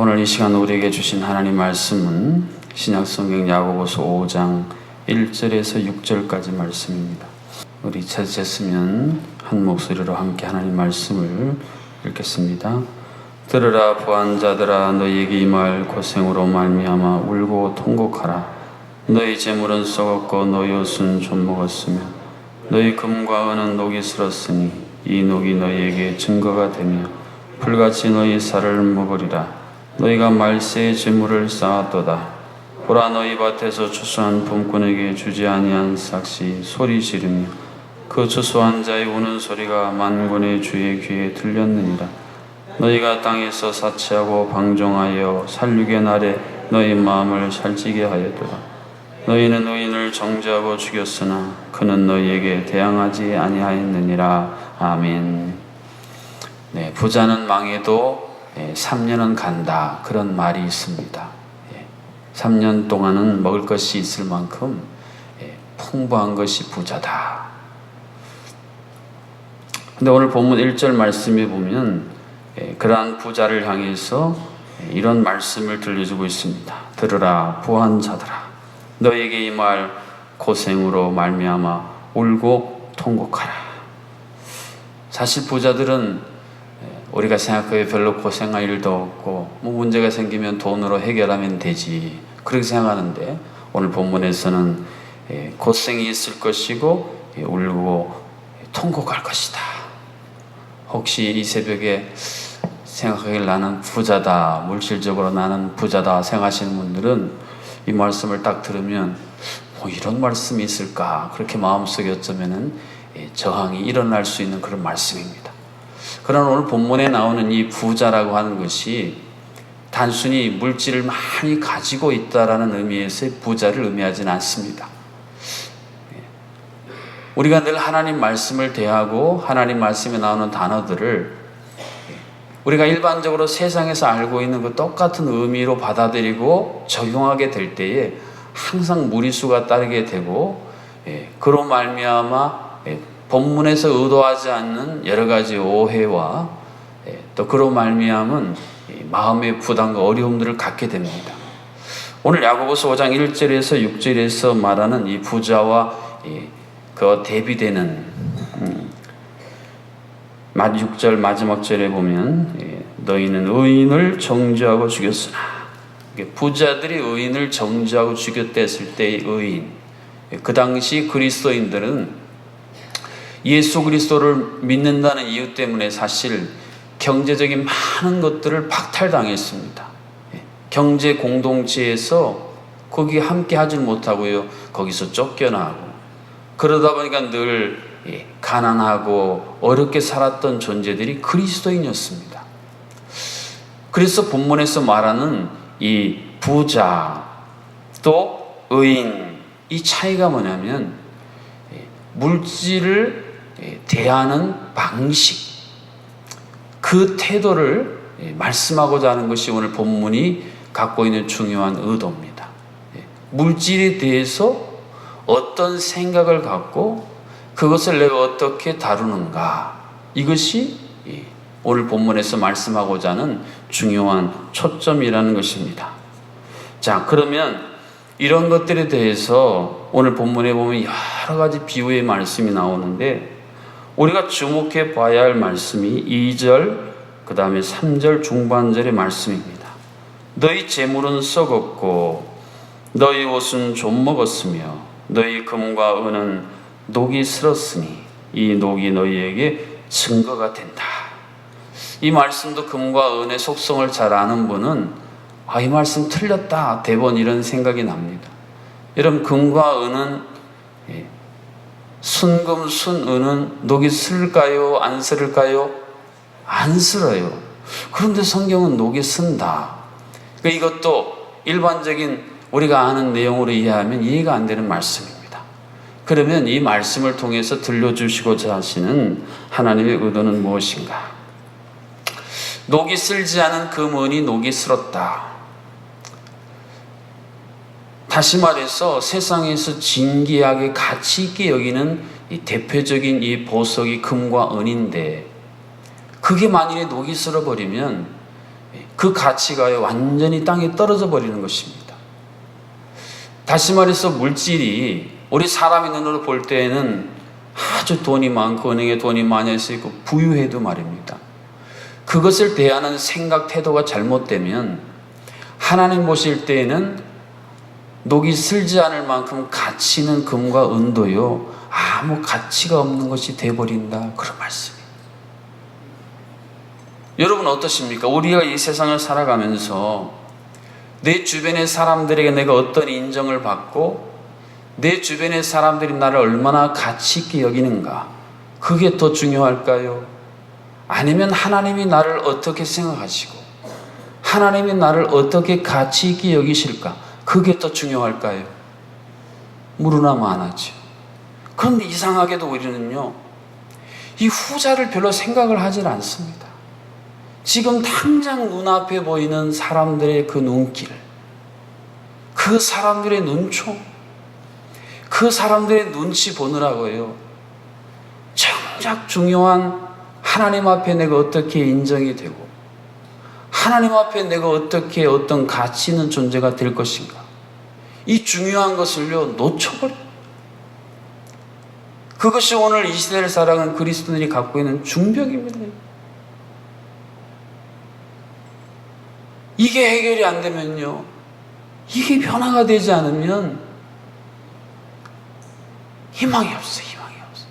오늘 이 시간 우리에게 주신 하나님 말씀은 신약성경 야고보서 5장 1절에서 6절까지 말씀입니다. 우리 찾으셨으면 한 목소리로 함께 하나님 말씀을 읽겠습니다. 들으라 부한 자들아 너희에게 이말 고생으로 말미암아 울고 통곡하라 너희 재물은 썩었고 너희 옷은 좀 먹었으며 너희 금과 은은 녹이 슬었으니 이 녹이 너희에게 증거가 되며 불같이 너희 살을 먹으리라 너희가 말세의 재물을 쌓았도다. 보라 너희 밭에서 추수한 품꾼에게 주지 아니한 삭시 소리 지르며 그 추수한 자의 우는 소리가 만군의 주의 귀에 들렸느니라. 너희가 땅에서 사치하고 방종하여 살육의 날에 너희 마음을 살찌게 하였도다. 너희는 의인을 정죄하고 죽였으나 그는 너희에게 대항하지 아니하였느니라. 아멘. 네, 부자는 망해도 예, 3년은 간다 그런 말이 있습니다. 예, 3년 동안은 먹을 것이 있을 만큼 예, 풍부한 것이 부자다. 근데 오늘 본문 1절 말씀에 보면 예, 그러한 부자를 향해서 예, 이런 말씀을 들려주고 있습니다. 들으라 부한 자들아 너에게 이 말 고생으로 말미암아 울고 통곡하라. 사실 부자들은 예, 우리가 생각하기에 별로 고생할 일도 없고 뭐 문제가 생기면 돈으로 해결하면 되지 그렇게 생각하는데 오늘 본문에서는 예, 고생이 있을 것이고 예, 울고 통곡할 것이다. 혹시 이 새벽에 생각하길 나는 부자다 물질적으로 나는 부자다 생각하시는 분들은 이 말씀을 딱 들으면 뭐 이런 말씀이 있을까 그렇게 마음속에 어쩌면은 예, 저항이 일어날 수 있는 그런 말씀입니다. 그러나 오늘 본문에 나오는 이 부자라고 하는 것이 단순히 물질을 많이 가지고 있다라는 의미에서의 부자를 의미하지는 않습니다. 예. 우리가 늘 하나님 말씀을 대하고 하나님 말씀에 나오는 단어들을 예, 우리가 일반적으로 세상에서 알고 있는 그 똑같은 의미로 받아들이고 적용하게 될 때에 항상 무리수가 따르게 되고 예, 그로 말미암아 예, 본문에서 의도하지 않는 여러 가지 오해와 예, 또 그로 말미암은 이 마음의 부담과 어려움들을 갖게 됩니다. 오늘 야고보서 5장 1절에서 6절에서 말하는 이 부자와 이, 그 대비되는 음, 6절 마지막 절에 보면 예, 너희는 의인을 정죄하고 죽였으나 부자들이 의인을 정죄하고 죽였댔을 때의 의인 예, 그 당시 그리스도인들은 예수 그리스도를 믿는다는 이유 때문에 사실 경제적인 많은 것들을 박탈당했습니다. 예, 경제 공동체에서 거기 함께 하질 못하고요. 거기서 쫓겨나고 그러다 보니까 늘 예, 가난하고 어렵게 살았던 존재들이 그리스도인이었습니다. 그래서 본문에서 말하는 이 부자 또 의인 이 차이가 뭐냐면 예, 물질을 예, 대하는 방식 그 태도를 예, 말씀하고자 하는 것이 오늘 본문이 갖고 있는 중요한 의도입니다. 예, 물질에 대해서 어떤 생각을 갖고 그것을 내가 어떻게 다루는가 이것이 예, 오늘 본문에서 말씀하고자 하는 중요한 초점이라는 것입니다. 자, 그러면 이런 것들에 대해서 오늘 본문에 보면 여러 가지 비유의 말씀이 나오는데 우리가 주목해 봐야 할 말씀이 2절, 그 다음에 3절 중반절의 말씀입니다. 너희 재물은 썩었고 너희 옷은 좀 먹었으며 너희 금과 은은 녹이 슬었으니 이 녹이 너희에게 증거가 된다. 이 말씀도 금과 은의 속성을 잘 아는 분은 아, 이 말씀 틀렸다. 대번 이런 생각이 납니다. 여러분, 금과 은은 예, 순금, 순은은 녹이 슬까요? 안 슬을까요? 안 슬어요. 그런데 성경은 녹이 쓴다. 그러니까 이것도 일반적인 우리가 아는 내용으로 이해하면 이해가 안 되는 말씀입니다. 그러면 이 말씀을 통해서 들려주시고자 하시는 하나님의 의도는 무엇인가? 녹이 쓸지 않은 금은이 녹이 슬었다. 다시 말해서 세상에서 진귀하게 가치 있게 여기는 이 대표적인 이 보석이 금과 은인데 그게 만일에 녹이 쓸어버리면 그 가치가 완전히 땅에 떨어져 버리는 것입니다. 다시 말해서 물질이 우리 사람의 눈으로 볼 때에는 아주 돈이 많고 은행에 돈이 많이 있고 부유해도 말입니다. 그것을 대하는 생각 태도가 잘못되면 하나님 보실 때에는 녹이 슬지 않을 만큼 가치 있는 금과 은도요 아무 가치가 없는 것이 돼버린다 그런 말씀이에요. 여러분 어떠십니까? 우리가 이 세상을 살아가면서 내 주변의 사람들에게 내가 어떤 인정을 받고 내 주변의 사람들이 나를 얼마나 가치 있게 여기는가 그게 더 중요할까요? 아니면 하나님이 나를 어떻게 생각하시고 하나님이 나를 어떻게 가치 있게 여기실까 그게 더 중요할까요? 물으나 마나죠. 그런데 이상하게도 우리는요 이 후자를 별로 생각을 하질 않습니다. 지금 당장 눈앞에 보이는 사람들의 그 눈길, 그 사람들의 눈총, 그 사람들의 눈치 보느라고요. 정작 중요한 하나님 앞에 내가 어떻게 인정이 되고, 하나님 앞에 내가 어떻게 어떤 가치 있는 존재가 될 것인가. 이 중요한 것을요, 놓쳐버려. 그것이 오늘 이 시대를 살아가는 그리스도인이 갖고 있는 중벽입니다. 이게 해결이 안 되면요. 이게 변화가 되지 않으면 희망이 없어요. 희망이 없어요.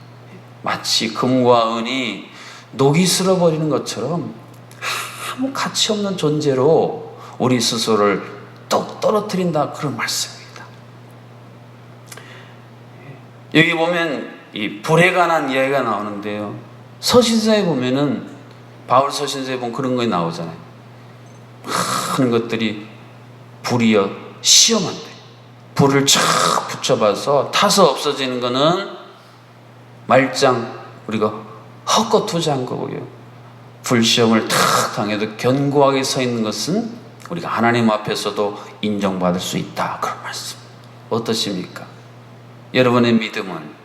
마치 금과 은이 녹이 쓸어버리는 것처럼 아무 가치 없는 존재로 우리 스스로를 똑 떨어뜨린다 그런 말씀입니다. 여기 보면 이 불에 관한 이야기가 나오는데요. 서신서에 보면은 바울 서신서에 보면 그런 거 나오잖아요. 많은 것들이 불이여 시험한데 불을 쫙 붙여봐서 타서 없어지는 거는 말짱 우리가 헛것 투자한 거고요. 불시험을 탁 당해도 견고하게 서 있는 것은 우리가 하나님 앞에서도 인정받을 수 있다. 그런 말씀. 어떠십니까? 여러분의 믿음은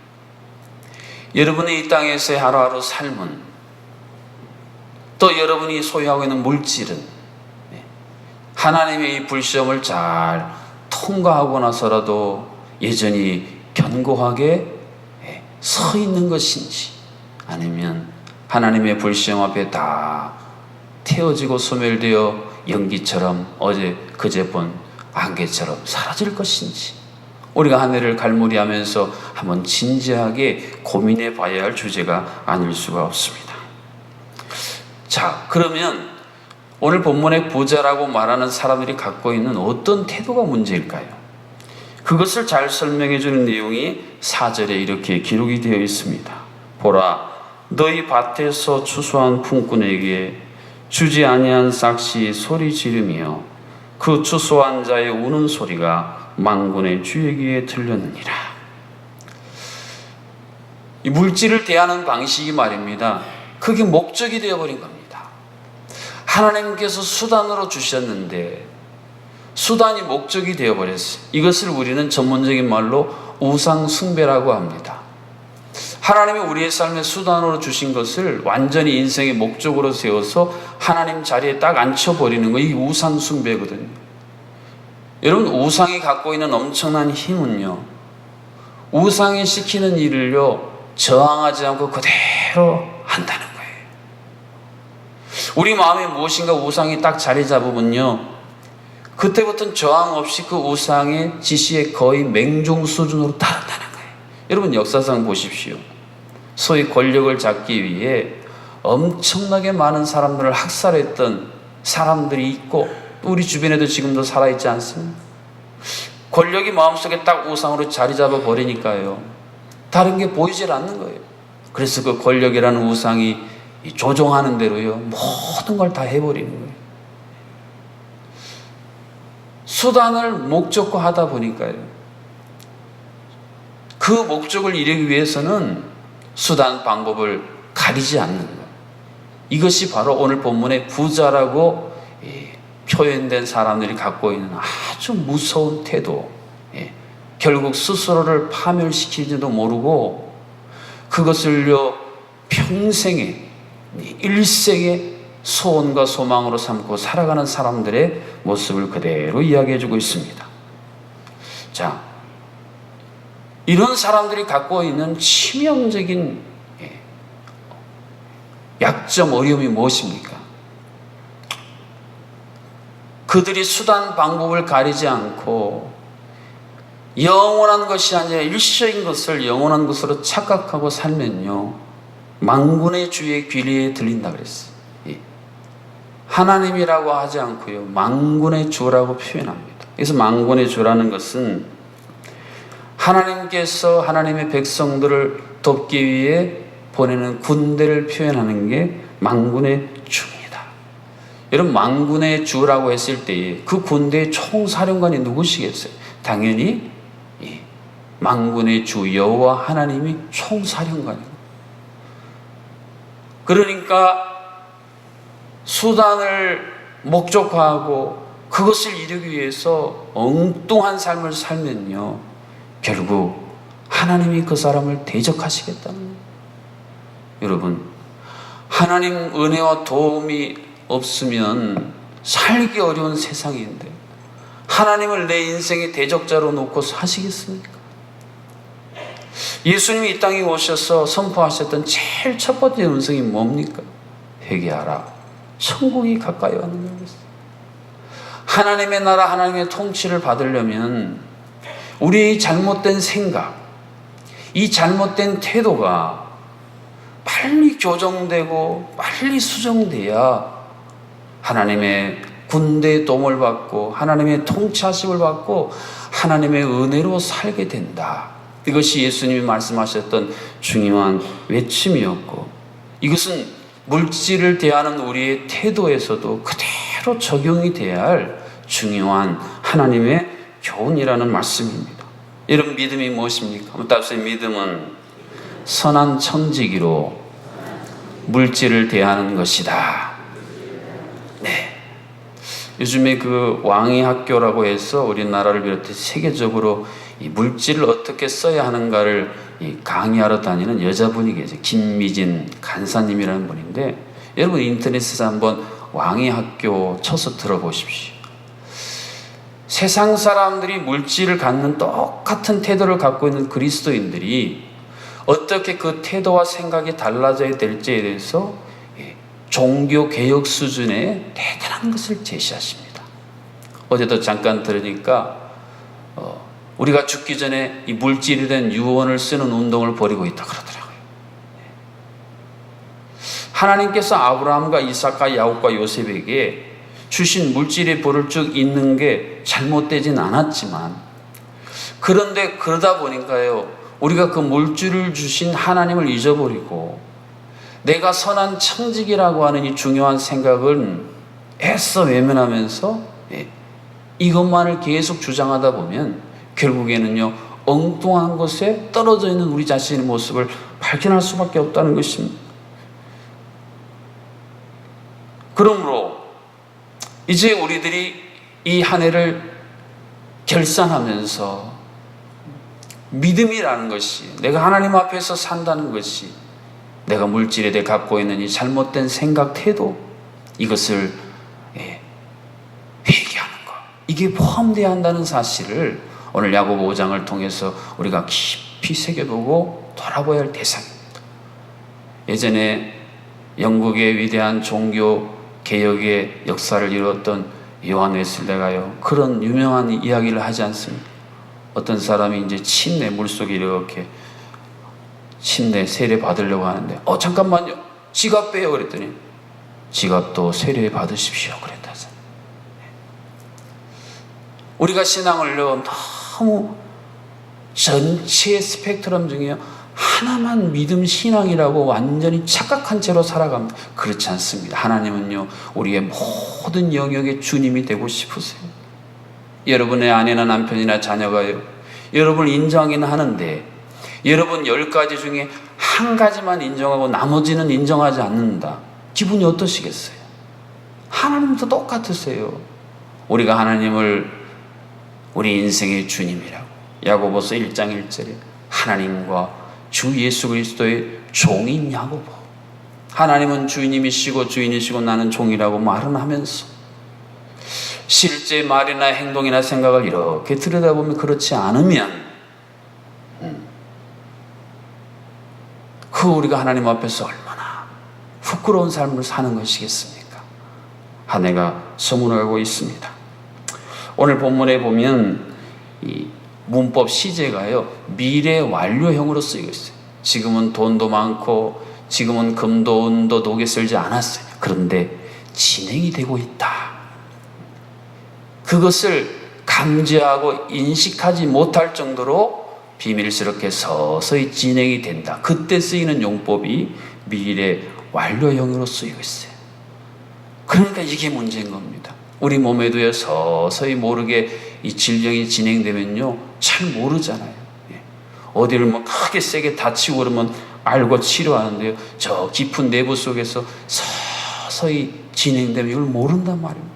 여러분의 이 땅에서의 하루하루 삶은 또 여러분이 소유하고 있는 물질은 하나님의 이 불시험을 잘 통과하고 나서라도 여전히 견고하게 예, 서 있는 것인지 아니면 하나님의 불시험 앞에 다 태워지고 소멸되어 연기처럼 어제 그제 본 안개처럼 사라질 것인지 우리가 한 해를 갈무리하면서 한번 진지하게 고민해 봐야 할 주제가 아닐 수가 없습니다. 자, 그러면 오늘 본문의 부자라고 말하는 사람들이 갖고 있는 어떤 태도가 문제일까요? 그것을 잘 설명해 주는 내용이 4절에 이렇게 기록이 되어 있습니다. 보라, 너희 밭에서 추수한 품꾼에게 주지 아니한 싹시 소리 지르며 그 추수한 자의 우는 소리가 망군의 주에게 들렸느니라. 이 물질을 대하는 방식이 말입니다. 그게 목적이 되어버린 겁니다. 하나님께서 수단으로 주셨는데 수단이 목적이 되어버렸어요. 이것을 우리는 전문적인 말로 우상숭배라고 합니다. 하나님이 우리의 삶의 수단으로 주신 것을 완전히 인생의 목적으로 세워서 하나님 자리에 딱 앉혀버리는 거, 이 우상 숭배거든요. 여러분, 우상이 갖고 있는 엄청난 힘은요, 우상이 시키는 일을요, 저항하지 않고 그대로 한다는 거예요. 우리 마음에 무엇인가 우상이 딱 자리 잡으면요, 그때부터는 저항 없이 그 우상의 지시에 거의 맹종 수준으로 따른다는 거예요. 여러분 역사상 보십시오. 소위 권력을 잡기 위해 엄청나게 많은 사람들을 학살했던 사람들이 있고 우리 주변에도 지금도 살아있지 않습니까? 권력이 마음속에 딱 우상으로 자리 잡아 버리니까요. 다른 게 보이질 않는 거예요. 그래서 그 권력이라는 우상이 조종하는 대로요. 모든 걸 다 해버리는 거예요. 수단을 목적화하다 보니까요. 그 목적을 이루기 위해서는 수단 방법을 가리지 않는 것. 이것이 바로 오늘 본문의 부자라고 표현된 사람들이 갖고 있는 아주 무서운 태도. 예. 결국 스스로를 파멸시키지도 모르고 그것을요 평생에 일생에 소원과 소망으로 삼고 살아가는 사람들의 모습을 그대로 이야기해 주고 있습니다. 자, 이런 사람들이 갖고 있는 치명적인 예, 약점, 어려움이 무엇입니까? 그들이 수단, 방법을 가리지 않고 영원한 것이 아니라 일시적인 것을 영원한 것으로 착각하고 살면요. 망군의 주의 귀리에 들린다 그랬어요. 예. 하나님이라고 하지 않고요. 망군의 주라고 표현합니다. 그래서 망군의 주라는 것은 하나님께서 하나님의 백성들을 돕기 위해 보내는 군대를 표현하는 게 망군의 주입니다. 여러분 망군의 주라고 했을 때 그 군대의 총사령관이 누구시겠어요? 당연히 이 망군의 주 여호와 하나님이 총사령관입니다. 그러니까 수단을 목적화하고 그것을 이루기 위해서 엉뚱한 삶을 살면요. 결국 하나님이 그 사람을 대적하시겠다는. 여러분, 하나님 은혜와 도움이 없으면 살기 어려운 세상인데 하나님을 내 인생의 대적자로 놓고 사시겠습니까? 예수님이 이 땅에 오셔서 선포하셨던 제일 첫 번째 음성이 뭡니까? 회개하라. 천국이 가까이 왔느냐고 했어요. 하나님의 나라, 하나님의 통치를 받으려면 우리의 잘못된 생각, 이 잘못된 태도가 빨리 교정되고 빨리 수정돼야 하나님의 군대의 도움을 받고 하나님의 통치하심을 받고 하나님의 은혜로 살게 된다. 이것이 예수님이 말씀하셨던 중요한 외침이었고 이것은 물질을 대하는 우리의 태도에서도 그대로 적용이 돼야 할 중요한 하나님의 교훈이라는 말씀입니다. 여러분 믿음이 무엇입니까? 한번 따라서 믿음은 선한 청지기로 물질을 대하는 것이다. 네. 요즘에 그 왕의 학교라고 해서 우리나라를 비롯해 세계적으로 이 물질을 어떻게 써야 하는가를 이 강의하러 다니는 여자분이 계세요. 김미진 간사님이라는 분인데 여러분 인터넷에서 한번 왕의 학교 쳐서 들어보십시오. 세상 사람들이 물질을 갖는 똑같은 태도를 갖고 있는 그리스도인들이 어떻게 그 태도와 생각이 달라져야 될지에 대해서 예, 종교 개혁 수준의 대단한 것을 제시하십니다. 어제도 잠깐 들으니까 어, 우리가 죽기 전에 이 물질이 된 유언을 쓰는 운동을 벌이고 있다 그러더라고요. 예. 하나님께서 아브라함과 이삭과 야곱과 요셉에게 주신 물질의 벌을 쭉 있는 게 잘못되진 않았지만 그런데 그러다 보니까요 우리가 그 물질을 주신 하나님을 잊어버리고 내가 선한 청직이라고 하는 이 중요한 생각은 애써 외면하면서 예, 이것만을 계속 주장하다 보면 결국에는요 엉뚱한 것에 떨어져 있는 우리 자신의 모습을 발견할 수밖에 없다는 것입니다. 그러므로 이제 우리들이 이 한 해를 결산하면서 믿음이라는 것이 내가 하나님 앞에서 산다는 것이 내가 물질에 대해 갖고 있는 이 잘못된 생각 태도 이것을 예, 회개하는 것 이게 포함되어야 한다는 사실을 오늘 야고보 5장을 통해서 우리가 깊이 새겨보고 돌아봐야 할 대상입니다. 예전에 영국의 위대한 종교 개혁의 역사를 이루었던 요한 웨슬레가요. 그런 유명한 이야기를 하지 않습니까? 어떤 사람이 이제 침내 물속에 이렇게 침내 세례 받으려고 하는데 어 잠깐만요. 지갑 빼요. 그랬더니 지갑도 세례 받으십시오. 그랬다. 우리가 신앙을요 너무 전체 스펙트럼 중에 하나만 믿음 신앙이라고 완전히 착각한 채로 살아갑니다. 그렇지 않습니다. 하나님은요, 우리의 모든 영역의 주님이 되고 싶으세요. 여러분의 아내나 남편이나 자녀가요, 여러분을 인정하기는 하는데, 여러분 열 가지 중에 한 가지만 인정하고 나머지는 인정하지 않는다. 기분이 어떠시겠어요? 하나님도 똑같으세요. 우리가 하나님을 우리 인생의 주님이라고. 야고보서 1장 1절에 하나님과 주 예수 그리스도의 야고보. 하나님은 주인님이시고 주인이시고 나는 종이라고 말은 하면서 실제 말이나 행동이나 생각을 이렇게 들여다보면 그렇지 않으면 음, 그 우리가 하나님 앞에서 얼마나 부끄러운 삶을 사는 것이겠습니까? 한 해가 서문하고 있습니다. 오늘 본문에 보면 이 문법 시제가요 미래 완료형으로 쓰이고 있어요. 지금은 돈도 많고 지금은 금도 은도 녹에 쓸지 않았어요. 그런데 진행이 되고 있다. 그것을 감지하고 인식하지 못할 정도로 비밀스럽게 서서히 진행이 된다. 그때 쓰이는 용법이 미래 완료형으로 쓰이고 있어요. 그러니까 이게 문제인 겁니다. 우리 몸에도요 서서히 모르게 이 질병이 진행되면요 잘 모르잖아요. 예. 어디를 뭐 크게 세게 다치고 그러면 알고 치료하는데요 저 깊은 내부 속에서 서서히 진행되면 이걸 모른단 말입니다.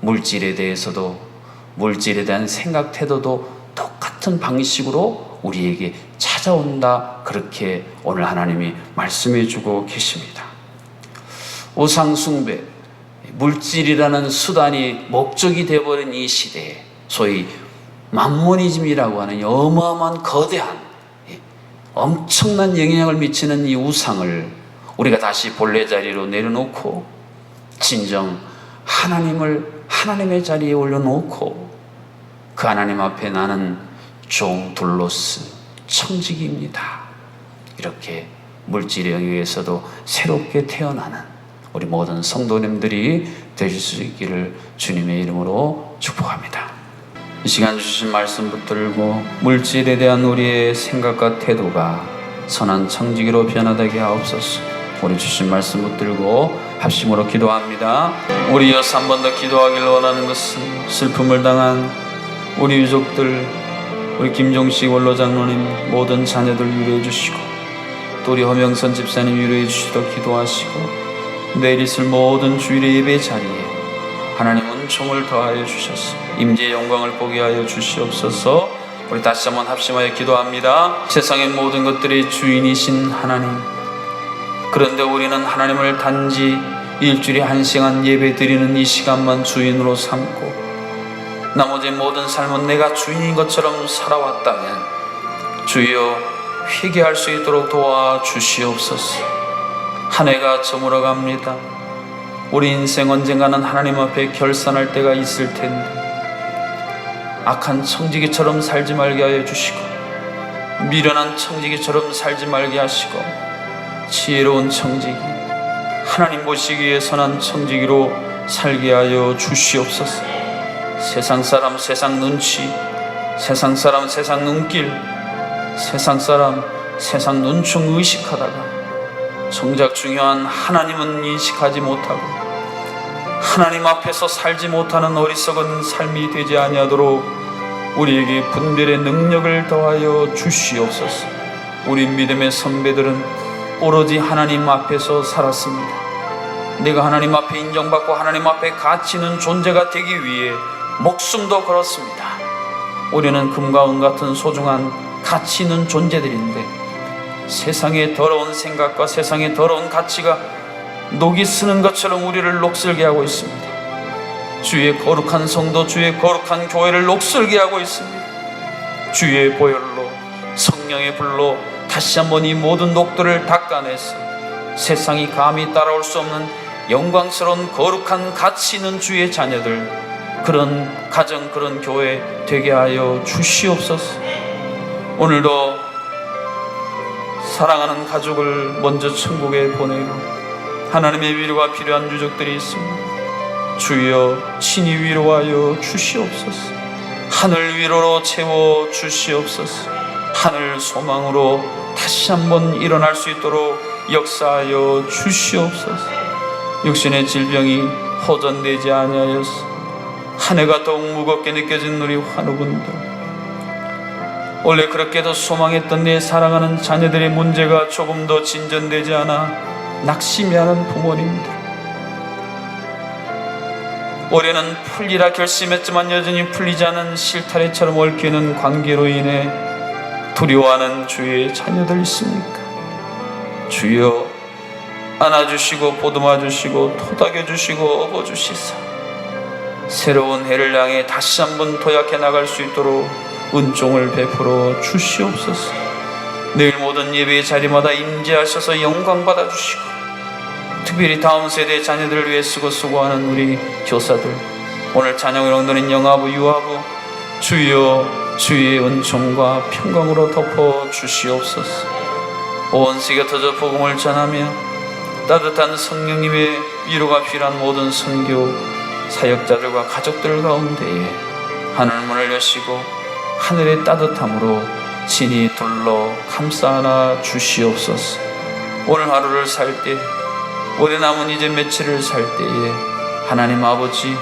물질에 대해서도 물질에 대한 생각 태도도 똑같은 방식으로 우리에게 찾아온다 그렇게 오늘 하나님이 말씀해 주고 계십니다. 우상숭배, 물질이라는 수단이 목적이 되어버린 이 시대에 소위 만모니즘이라고 하는 어마어마한 거대한 예, 엄청난 영향을 미치는 이 우상을 우리가 다시 본래 자리로 내려놓고 진정 하나님을 하나님의 자리에 올려놓고 그 하나님 앞에 나는 종 둘로스 청직입니다. 이렇게 물질에 의해서도 새롭게 태어나는 우리 모든 성도님들이 되실 수 있기를 주님의 이름으로 축복합니다. 이 시간 주신 말씀 붙들고 물질에 대한 우리의 생각과 태도가 선한 청지기로 변화되게 하옵소서. 우리 주신 말씀 붙들고 합심으로 기도합니다. 우리 여섯 한번 더 기도하기를 원하는 것은 슬픔을 당한 우리 유족들, 우리 김종식 원로장로님 모든 자녀들 위로해 주시고 또 우리 허명선 집사님 위로해 주시도록 기도하시고 내일 있을 모든 주일의 예배 자리에 하나님 은총을 더하여 주셔서 임재의 영광을 보게 하여 주시옵소서 우리 다시 한번 합심하여 기도합니다 세상의 모든 것들의 주인이신 하나님 그런데 우리는 하나님을 단지 일주일에 한 시간 예배 드리는 이 시간만 주인으로 삼고 나머지 모든 삶은 내가 주인인 것처럼 살아왔다면 주여 회개할 수 있도록 도와 주시옵소서. 한 해가 저물어 갑니다. 우리 인생 언젠가는 하나님 앞에 결산할 때가 있을 텐데 악한 청지기처럼 살지 말게 하여 주시고 미련한 청지기처럼 살지 말게 하시고 지혜로운 청지기 하나님 보시기에 선한 청지기로 살게 하여 주시옵소서. 세상 사람 세상 눈치, 세상 사람 세상 눈길, 세상 사람 세상 눈총 의식하다가 정작 중요한 하나님은 인식하지 못하고 하나님 앞에서 살지 못하는 어리석은 삶이 되지 아니하도록 우리에게 분별의 능력을 더하여 주시옵소서. 우리 믿음의 선배들은 오로지 하나님 앞에서 살았습니다. 내가 하나님 앞에 인정받고 하나님 앞에 가치 있는 존재가 되기 위해 목숨도 걸었습니다. 우리는 금과 은 같은 소중한 가치 있는 존재들인데 세상의 더러운 생각과 세상의 더러운 가치가 녹이 쓰는 것처럼 우리를 녹슬게 하고 있습니다. 주의 거룩한 성도, 주의 거룩한 교회를 녹슬게 하고 있습니다. 주의 보혈로 성령의 불로 다시 한번 이 모든 녹들을 닦아내서 세상이 감히 따라올 수 없는 영광스러운 거룩한 가치 있는 주의 자녀들 그런 가정 그런 교회 되게 하여 주시옵소서. 오늘도 사랑하는 가족을 먼저 천국에 보내고 하나님의 위로가 필요한 유족들이 있습니다. 주여 친히 위로하여 주시옵소서. 하늘 위로로 채워 주시옵소서. 하늘 소망으로 다시 한번 일어날 수 있도록 역사하여 주시옵소서. 육신의 질병이 호전되지 아니하여서 한 해가 더욱 무겁게 느껴진 우리 환우분들 원래 그렇게도 소망했던 내 사랑하는 자녀들의 문제가 조금 더 진전되지 않아 낙심해하는 부모님들 올해는 풀리라 결심했지만 여전히 풀리지 않은 실타래처럼 얽히는 관계로 인해 두려워하는 주의 자녀들 있습니까? 주여 안아주시고 보듬어 주시고 토닥여 주시고 업어 주시사 새로운 해를 향해 다시 한번 도약해 나갈 수 있도록 은총을 베풀어 주시옵소서. 내일 모든 예배 자리마다 임재하셔서 영광 받아 주시고 특별히 다음 세대 자녀들을 위해 쓰고 수고하는 우리 교사들 오늘 찬양을 얻는 영아부 유아부 주여 주의 은총과 평강으로 덮어 주시옵소서. 온 세계 터져 복음을 전하며 따뜻한 성령님의 위로가 필요한 모든 선교 사역자들과 가족들 가운데에 하늘 문을 여시고 하늘의 따뜻함으로 진이 둘러 감싸 안아 주시옵소서. 오늘 하루를 살 때, 올해 남은 이제 며칠을 살 때에 하나님 아버지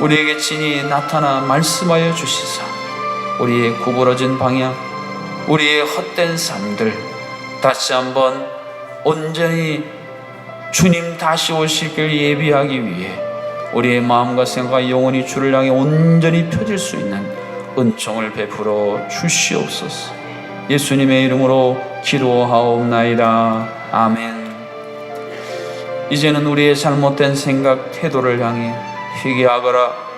우리에게 진이 나타나 말씀하여 주시사 우리의 구부러진 방향, 우리의 헛된 삶들 다시 한번 온전히 주님 다시 오실 길 예비하기 위해 우리의 마음과 생각과 영혼이 주를 향해 온전히 펴질 수 있는 은총을 베풀어 주시옵소서. 예수님의 이름으로 기도하옵나이다. 아멘. 이제는 우리의 잘못된 생각, 태도를 향해 회개하거라.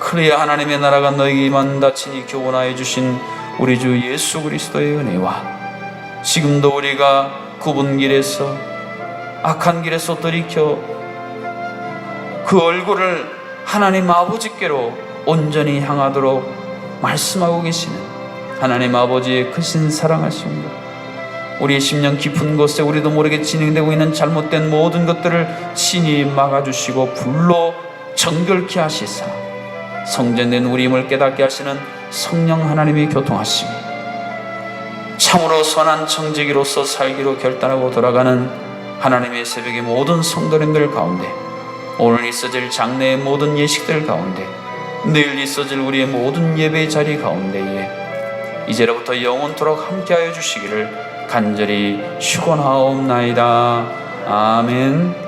그래야 하나님의 나라가 너에게 임한다 친히 교훈하여 주신 우리 주 예수 그리스도의 은혜와 지금도 우리가 굽은 길에서 악한 길에서 돌이켜 그 얼굴을 하나님 아버지께로 온전히 향하도록 말씀하고 계시는 하나님 아버지의 크신 사랑하심과 우리의 심령 깊은 곳에 우리도 모르게 진행되고 있는 잘못된 모든 것들을 친히 막아주시고 불로 정결케 하시사 성전된 우리 힘을 깨닫게 하시는 성령 하나님의 교통하심 참으로 선한 청지기로서 살기로 결단하고 돌아가는 하나님의 새벽의 모든 성도님들 가운데 오늘 있어질 장래의 모든 예식들 가운데 내일 있어질 우리의 모든 예배 자리 가운데에 이제로부터 영원토록 함께하여 주시기를 간절히 축원하옵나이다. 아멘.